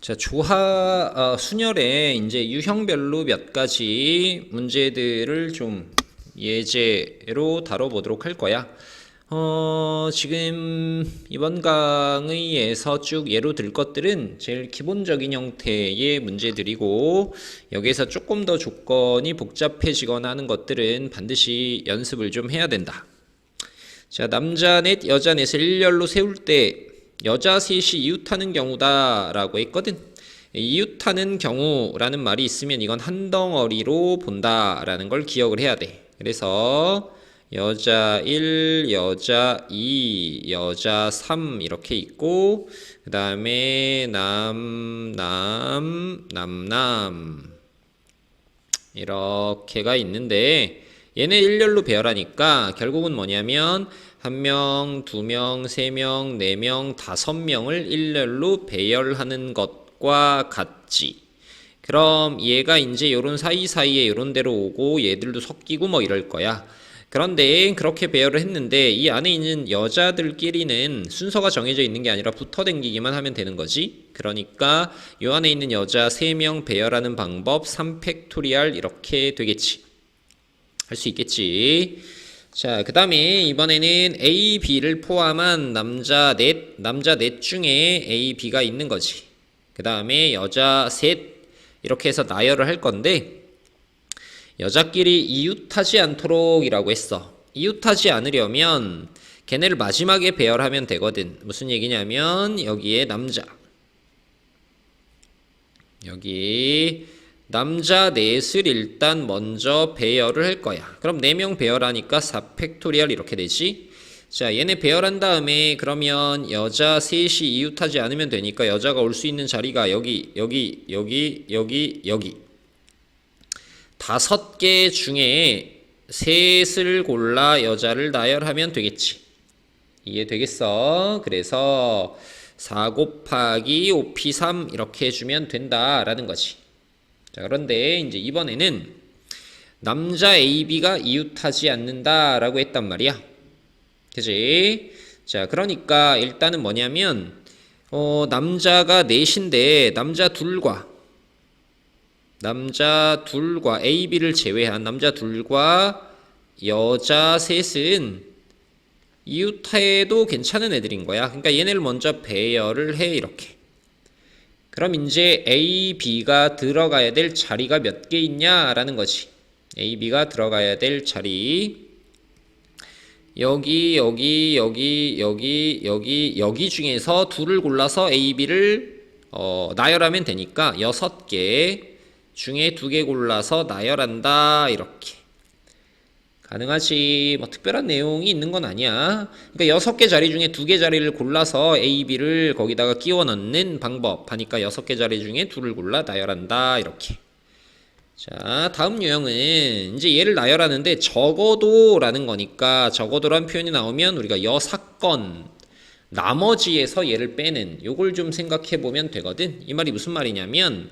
자, 조화 어, 순열의 이제 유형별로 몇 가지 문제들을 좀 예제로 다뤄보도록 할 거야. 어, 지금 이번 강의에서 쭉 예로 들 것들은 제일 기본적인 형태의 문제들이고 여기에서 조금 더 조건이 복잡해지거나 하는 것들은 반드시 연습을 좀 해야 된다. 자, 남자 넷, 여자 넷을 일렬로 세울 때 여자 셋이 이웃하는 경우다라고 했거든. 이웃하는 경우라는 말이 있으면 이건 한 덩어리로 본다라는 걸 기억을 해야 돼. 그래서 여자 1, 여자 2, 여자 3 이렇게 있고 그 다음에 남, 남, 남, 남 이렇게가 있는데 얘네 일렬로 배열하니까 결국은 뭐냐면 한 명, 두 명, 세 명, 네 명, 다섯 명을 일렬로 배열하는 것과 같지. 그럼 얘가 이제 요런 사이사이에 요런 데로 오고 얘들도 섞이고 뭐 이럴 거야. 그런데 그렇게 배열을 했는데 이 안에 있는 여자들끼리는 순서가 정해져 있는 게 아니라 붙어 댕기기만 하면 되는 거지. 그러니까 요 안에 있는 여자 3명 배열하는 방법 3팩토리알 이렇게 되겠지. 할 수 있겠지. 자, 그 다음에 이번에는 A, B를 포함한 남자 넷, 남자 넷 중에 A, B가 있는 거지. 그 다음에 여자 셋, 이렇게 해서 나열을 할 건데, 여자끼리 이웃하지 않도록 이라고 했어. 이웃하지 않으려면 걔네를 마지막에 배열하면 되거든. 무슨 얘기냐면 여기에 남자 여기 남자 넷을 일단 먼저 배열을 할 거야. 그럼 4명 배열하니까 4 팩토리얼 이렇게 되지. 자, 얘네 배열한 다음에 그러면 여자 셋이 이웃하지 않으면 되니까 여자가 올 수 있는 자리가 여기, 여기, 여기, 여기, 여기. 다섯 개 중에 셋을 골라 여자를 나열하면 되겠지. 이해 되겠어? 그래서 4 곱하기 5p3 이렇게 해주면 된다라는 거지. 자, 그런데 이제 이번에는 남자 AB가 이웃하지 않는다라고 했단 말이야. 그지? 자, 그러니까 일단은 뭐냐면, 어, 남자가 넷인데, 남자 둘과 남자 둘과 AB를 제외한 남자 둘과 여자 셋은 이웃해도 괜찮은 애들인 거야. 그러니까 얘네를 먼저 배열을 해 이렇게. 그럼 이제 A, B가 들어가야 될 자리가 몇 개 있냐라는 거지. A, B가 들어가야 될 자리. 여기, 여기, 여기, 여기, 여기, 여기 중에서 둘을 골라서 A, B를 어, 나열하면 되니까 여섯 개 중에 두 개 골라서 나열한다 이렇게 가능하지. 뭐 특별한 내용이 있는 건 아니야. 그러니까 여섯 개 자리 중에 두 개 자리를 골라서 A, B를 거기다가 끼워 넣는 방법. 하니까 여섯 개 자리 중에 둘을 골라 나열한다 이렇게. 자 다음 유형은 이제 얘를 나열하는데 적어도라는 거니까 적어도란 표현이 나오면 우리가 여 사건 나머지에서 얘를 빼는 요걸 좀 생각해 보면 되거든. 이 말이 무슨 말이냐면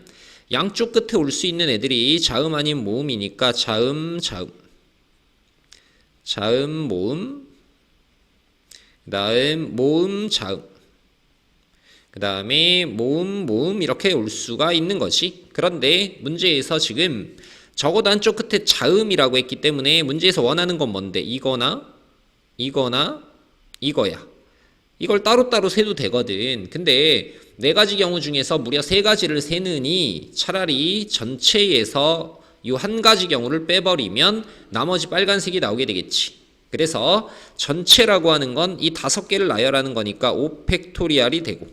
양쪽 끝에 올 수 있는 애들이 자음 아닌 모음이니까 자음 자음 자음 모음. 그 다음 모음 자음. 그 다음에 모음 모음 이렇게 올 수가 있는 거지 그런데 문제에서 지금 적어도 한쪽 끝에 자음이라고 했기 때문에 문제에서 원하는 건 뭔데? 이거나 이거나 이거야. 이걸 따로따로 세도 되거든. 근데 네 가지 경우 중에서 무려 세 가지를 세느니 차라리 전체에서 이 한 가지 경우를 빼버리면 나머지 빨간색이 나오게 되겠지. 그래서 전체라고 하는 건 이 다섯 개를 나열하는 거니까 5팩토리알이 되고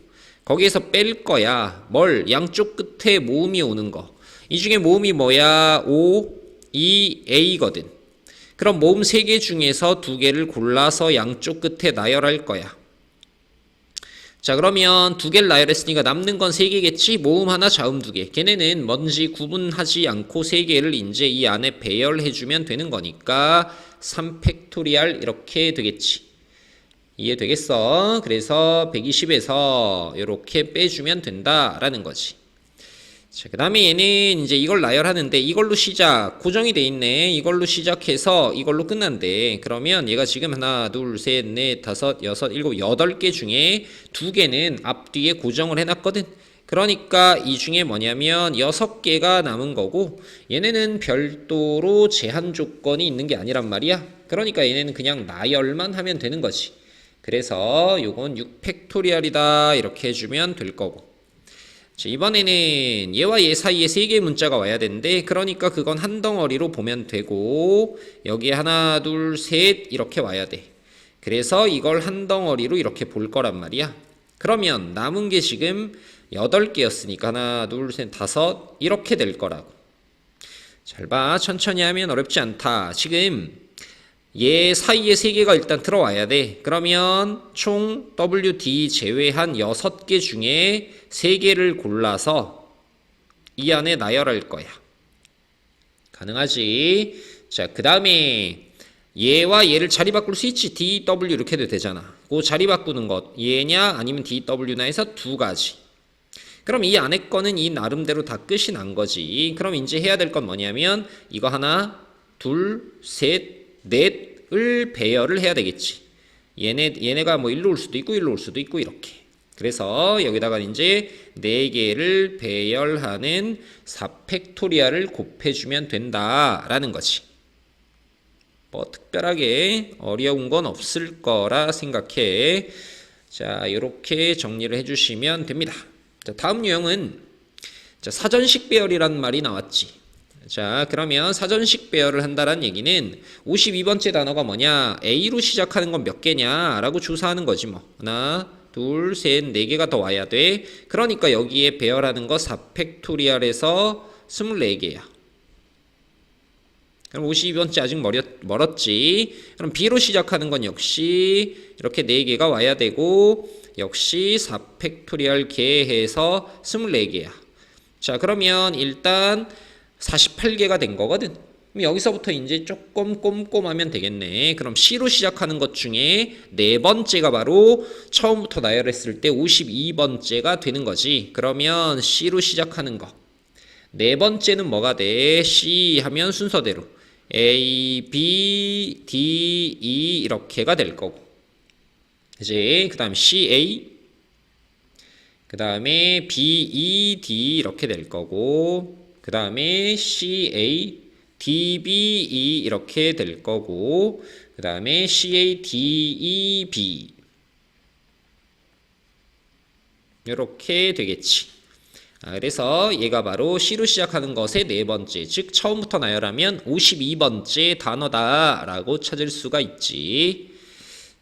거기에서 뺄 거야. 뭘? 양쪽 끝에 모음이 오는 거. 이 중에 모음이 뭐야? 5, 2, A거든. 그럼 모음 세 개 중에서 두 개를 골라서 양쪽 끝에 나열할 거야. 자 그러면 두 개를 나열했으니까 남는 건 세 개겠지? 모음 하나 자음 두 개. 걔네는 뭔지 구분하지 않고 세 개를 이제 이 안에 배열해주면 되는 거니까 3팩토리알 이렇게 되겠지. 이해되겠어? 그래서 120에서 이렇게 빼주면 된다라는 거지 자, 그 다음에 얘는 이제 이걸 나열하는데 이걸로 시작, 고정이 돼 있네. 이걸로 시작해서 이걸로 끝난대. 그러면 얘가 지금 하나, 둘, 셋, 넷, 다섯, 여섯, 일곱, 여덟 개 중에 두 개는 앞뒤에 고정을 해놨거든. 그러니까 이 중에 뭐냐면 여섯 개가 남은 거고 얘네는 별도로 제한 조건이 있는 게 아니란 말이야. 그러니까 얘네는 그냥 나열만 하면 되는 거지. 그래서 요건 6팩토리얼이다 이렇게 해주면 될 거고. 자, 이번에는 얘와 얘 사이에 세 개의 문자가 와야 되는데 그러니까 그건 한 덩어리로 보면 되고 여기에 하나 둘 셋 이렇게 와야 돼. 그래서 이걸 한 덩어리로 이렇게 볼 거란 말이야. 그러면 남은 게 지금 여덟 개였으니까 하나 둘 셋 다섯 이렇게 될 거라고. 잘 봐. 천천히 하면 어렵지 않다. 지금 얘 사이에 세 개가 일단 들어와야 돼. 그러면 총 WD 제외한 여섯 개 중에 세 개를 골라서 이 안에 나열할 거야. 가능하지? 자, 그 다음에 얘와 얘를 자리 바꿀 수 있지. DW 이렇게 해도 되잖아. 그 자리 바꾸는 것. 얘냐 아니면 DW나 해서 두 가지. 그럼 이 안에 거는 이 나름대로 다 끝이 난 거지. 그럼 이제 해야 될 건 뭐냐면 이거 하나, 둘, 셋, 넷을 배열을 해야 되겠지. 얘네 얘네가 뭐 일로 올 수도 있고 일로 올 수도 있고 이렇게. 그래서 여기다가 이제 네 개를 배열하는 4팩토리아를 곱해주면 된다라는 거지. 뭐 특별하게 어려운 건 없을 거라 생각해. 자, 이렇게 정리를 해주시면 됩니다. 자, 다음 유형은 자, 사전식 배열이라는 말이 나왔지. 자, 그러면 사전식 배열을 한다는 얘기는 52번째 단어가 뭐냐? A로 시작하는 건 몇 개냐? 라고 조사하는 거지 뭐. 하나, 둘, 셋, 네 개가 더 와야 돼. 그러니까 여기에 배열하는 거 4팩토리얼에서 24개야. 그럼 52번째 아직 멀었, 멀었지. 그럼 B로 시작하는 건 역시 이렇게 4개가 와야 되고 역시 4팩토리얼 개해서 24개야. 자, 그러면 일단 48개가 된 거거든. 그럼 여기서부터 이제 조금 꼼꼼하면 되겠네. 그럼 C로 시작하는 것 중에 네 번째가 바로 처음부터 나열했을 때 52번째가 되는 거지. 그러면 C로 시작하는 거. 네 번째는 뭐가 돼? C 하면 순서대로 A, B, D, E 이렇게가 될 거고. 이제 그 다음 CA 그 다음에 B, E, D 이렇게 될 거고 그 다음에 CA, DBE 이렇게 될 거고 그 다음에 CA, DEB 이렇게 되겠지. 아, 그래서 얘가 바로 C로 시작하는 것의 네 번째, 즉 처음부터 나열하면 52번째 단어다라고 찾을 수가 있지.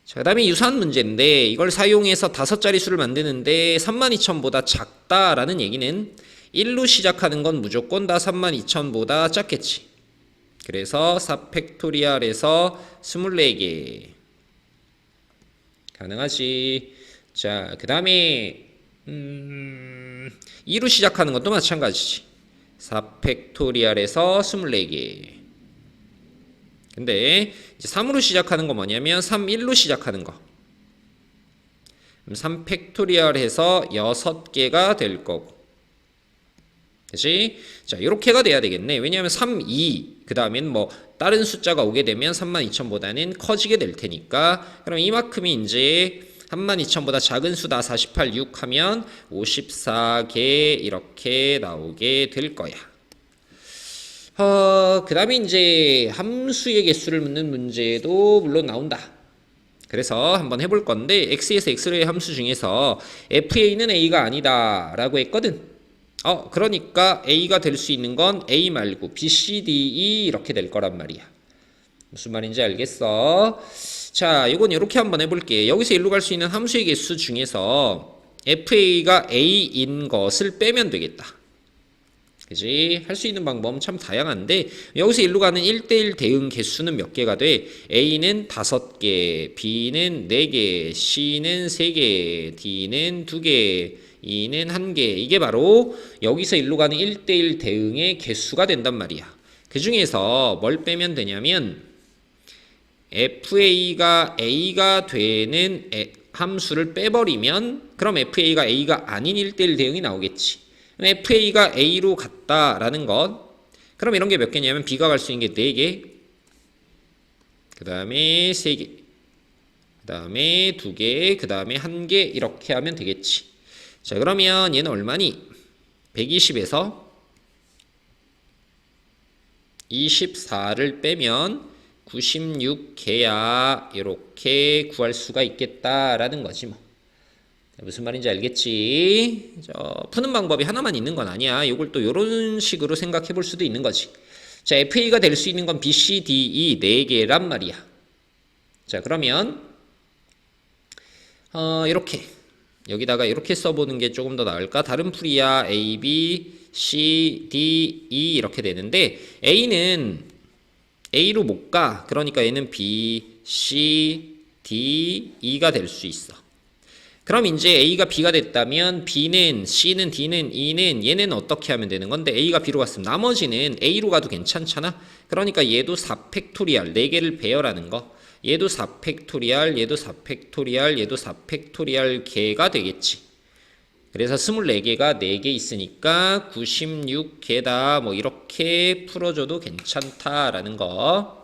자, 그 다음에 유사한 문제인데 이걸 사용해서 다섯 자리 수를 만드는데 32,000보다 작다라는 얘기는 1로 시작하는 건 무조건 다 32,000보다 작겠지. 그래서 4 팩토리얼에서 24개 가능하지. 자, 그 다음에 음, 2로 시작하는 것도 마찬가지지. 4 팩토리얼에서 24개. 근데 이제 3으로 시작하는 거 뭐냐면 3, 1로 시작하는 거. 3 팩토리얼 해서 6개가 될 거고. 그치? 자, 이렇게가 돼야 되겠네. 왜냐하면 3, 2, 그 다음엔 뭐, 다른 숫자가 오게 되면 32,000보다는 커지게 될 테니까, 그럼 이만큼이 이제 32,000보다 작은 수다 48, 6 하면 54개 이렇게 나오게 될 거야. 어, 그 다음에 이제 함수의 개수를 묻는 문제도 물론 나온다. 그래서 한번 해볼 건데, x에서 x의 함수 중에서 fa는 a가 아니다 라고 했거든. 어, 그러니까 A가 될 수 있는 건 A 말고 B, C, D, E 이렇게 될 거란 말이야. 무슨 말인지 알겠어? 자, 이건 이렇게 한번 해볼게. 여기서 일로 갈 수 있는 함수의 개수 중에서 FA가 A인 것을 빼면 되겠다. 그지? 할 수 있는 방법은 참 다양한데 여기서 일로 가는 1대1 대응 개수는 몇 개가 돼? A는 5개, B는 4개, C는 3개, D는 2개, E는 1개. 이게 바로 여기서 일로 가는 1대1 대응의 개수가 된단 말이야. 그 중에서 뭘 빼면 되냐면 FA가 A가 되는 함수를 빼버리면 그럼 FA가 A가 아닌 1대1 대응이 나오겠지. FA가 A로 갔다라는 것. 그럼 이런 게 몇 개냐면 B가 갈 수 있는 게 4개. 그 다음에 3개. 그 다음에 2개. 그 다음에 1개. 이렇게 하면 되겠지. 자, 그러면 얘는 얼마니? 120에서 24를 빼면 96개야. 이렇게 구할 수가 있겠다라는 거지 뭐. 무슨 말인지 알겠지? 저 푸는 방법이 하나만 있는 건 아니야. 이걸 또 이런 식으로 생각해 볼 수도 있는 거지. 자, FA가 될 수 있는 건 B, C, D, E 네 개란 말이야. 자, 그러면 어, 이렇게 여기다가 이렇게 써보는 게 조금 더 나을까? 다른 풀이야 A, B, C, D, E 이렇게 되는데 A는 A로 못 가. 그러니까 얘는 B, C, D, E가 될 수 있어. 그럼 이제 A가 B가 됐다면 B는 C는 D는 E는 얘는 어떻게 하면 되는 건데 A가 B로 갔으면 나머지는 A로 가도 괜찮잖아. 그러니까 얘도 4팩토리알 4개를 배열하는 거. 얘도 4팩토리알, 얘도 4팩토리알, 얘도 4팩토리알 개가 되겠지. 그래서 24개가 4개 있으니까 96개다 뭐 이렇게 풀어줘도 괜찮다라는 거.